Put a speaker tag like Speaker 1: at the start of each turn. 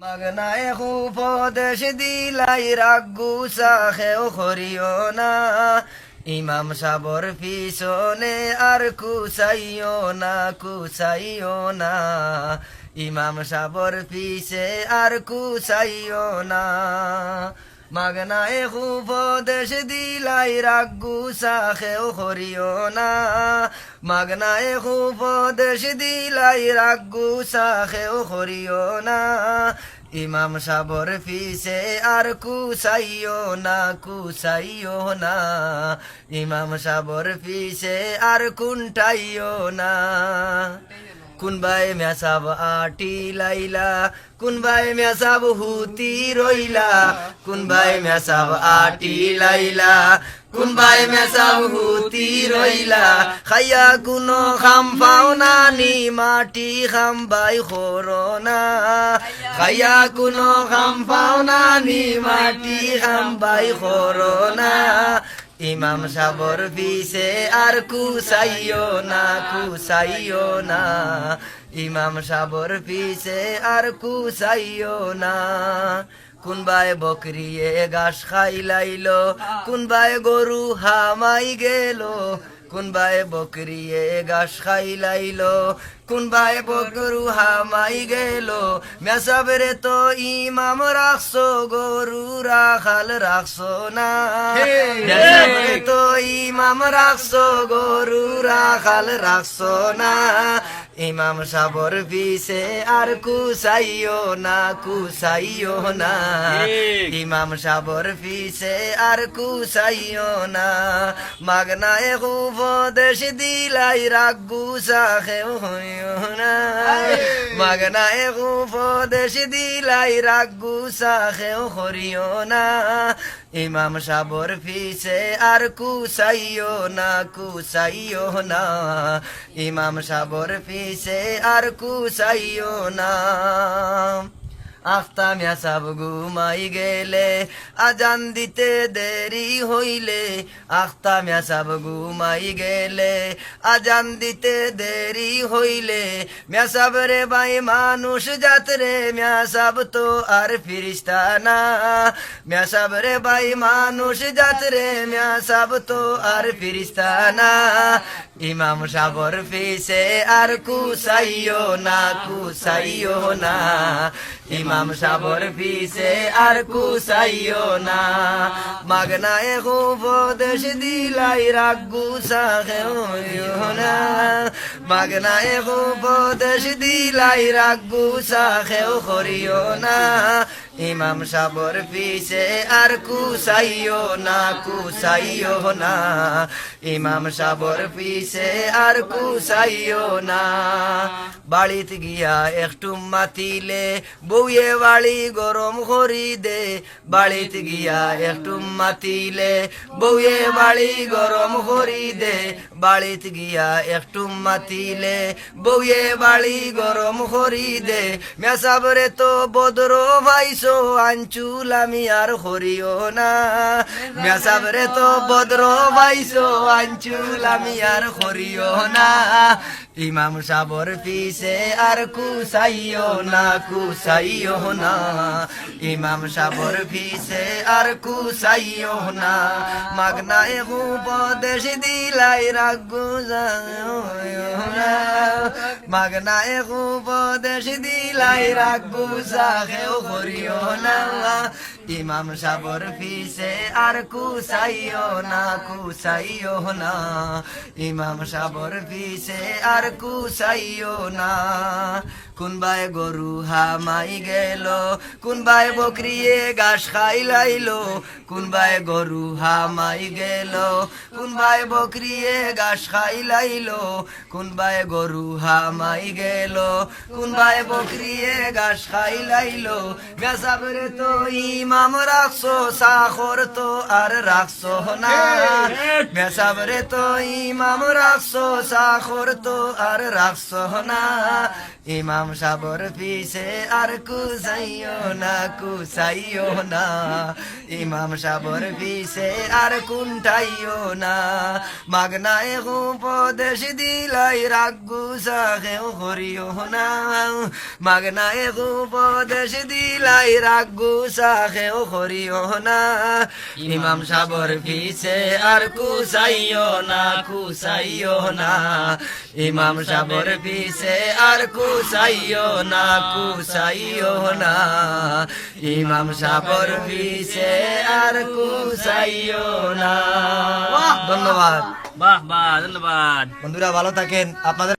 Speaker 1: মাগনায় উপদেশ দিলাই রাগু সাখেও করিও না। ইমাম সাবর পিছনে আর কুসাইও না কুসাইও না। ইমাম সাবর পিছে আর কুসাইও না। মাগনায় উপদেশ দিলাই রাগু সাখেও করিও না। মাগনায় উপদেশ দিলাই রাগু সাখেও করিও না। ইমাম সাবর ফিসে আর কুসাইও না কুসাইও না। ইমাম সাবর ফিসে আর কুন্টাইও না। কুনবাই মেসাব আটি লাইলা কুনবাই মেসাব হুতি রইলা কুনবাই মেসাব আটি লাইলা কুনবাই মেসাব হুতি রইলা। খাইয়া কুনো খাম পাও না নি, মাটি খাম বাই খোরনা খাইয়া কুনো খাম পাও না নি, মাটি খাম বাই খোরনা ইমাম সাবর পিছে আর কুসাইও না কুসাইও না। ইমাম সাবর পিছে আর কুসাইও না। কোনবাই বকরিয়ে ঘাস খাইলাইলো, কোনবাই গরু হামাই গেল কোনবাই বকরিয়ে গাছ খাইলাইলো? কোনবাই বকরু হামাই গেল? মেসাবরে তো ইমাম রাখছো গরু রাখাল রাখছো না। তো ইমাম রাখছো গরু রাখাল রাখছো না। ইমাম সাবর পিছে আর কুসাইও না কুসাইও না। ইমাম সাবর পিছে আর কুসাইও না। মাগনায় উপদেশ দিলাই রাগু সাখেও হইও না। মাগনায় উপদেশ দিলাই রাগু সাখেও করিও না। ইমাম সাবর পিছে আর কুসাইও না কুসাইও না। ইমাম সাবর পিছে আর কুসাইও না। আফতামিয়া সাব ঘুমাই গেলে, আজান দিতে দেরি হইলে আখতামিয়া সাব ঘুমাই গেলে, আজান দিতে দেরি হইলে মেসাব রে ভাই মানুষ জাত রে মেসাব তো আর ফিরিস্তা না। মেসাব রে ভাই মানুষ জাত রে মেসাব তো আর ফিরিস্তা না। ইমাম সাবর ফিসে আর কুসাইও না কুসাইও না। ইমাম সাবর পিছে আর কুসাইও না মাগনায় উপদেশ দিলাই রাগু সাহেও না মাগনায় উপদেশ দিলাই রাগু সাহেও করিও না ইমাম সাবর ফিসে আর কুসাইও না কুসাইও না। ইমাম সাবর ফিসে আর কুসাইও না। বাড়িত গিয়া একটু মাতিলে, বউয়ে বাড়ি গরম করি দে। বাড়িত গিয়া একটু মাতিলে, বউয়ে বাড়ি গরম করি দে। বাড়িত গিয়া একটু মাতিলে, বউয়ে বাড়ি গরম করি দে। মেসাবরে তো বদর ভাইসো আঞ্চুল আমি আর করিও না। মেসাবরে তো বদর ভাইসো আঞ্চুল আমি আর করিও না। ইমাম সাবর পিছে আর কুসাইও না কুসাইও না। ইমাম সাবর পিছে আর কুসাইও না। মাগনায় উপদেশ দিলাই রাগু না মাগনায় উপদেশ দিলাই রাগু সাহেও করিও না। ইমাম সাবর পিছে আর কুসাইও না কুসাইও না। ইমাম সাবর পিছে আর কুসাইও না। কোনবাই গরু হামাই গেল? কোনবাই বকরিয়ে ঘাস খাই লাইলো? কোনবাই গরু হামাই গেল? কোনবাই বকরিয়ে ঘাস খাই লাইলো? কোনবাই গরু হামাই গেল? কোনবাই বকরিয়ে ঘাস খাই লাইলো? মেসাবরে তো ইমা ইমাম রাখছো সাখর তো আর রাখছো না। মেসাবরে তো ইমাম রাখছো সাখর তো আর রাখছো না। ইমাম সাবর পিছে আর কুসাইও না কুসাইও না ইমাম সাবর পিছে আর কুন্ঠাইও না মাগনায় উপদেশ দিলাই রাগু সাহেও করিও না মাগনায় উপদেশ দিলাই রাগু সাহেও করিও না ইমাম সাবর পিছে আর কুসাইও না কুসাইও না ইমাম সাবর পিছে আর কুসাইও না কুসাইও না। ইমাম সাবর পিছে আর কুসাইও না। ধন্যবাদ।
Speaker 2: বাহ বাহ ধন্যবাদ।
Speaker 1: বন্ধুরা ভালো থাকেন। আপনাদের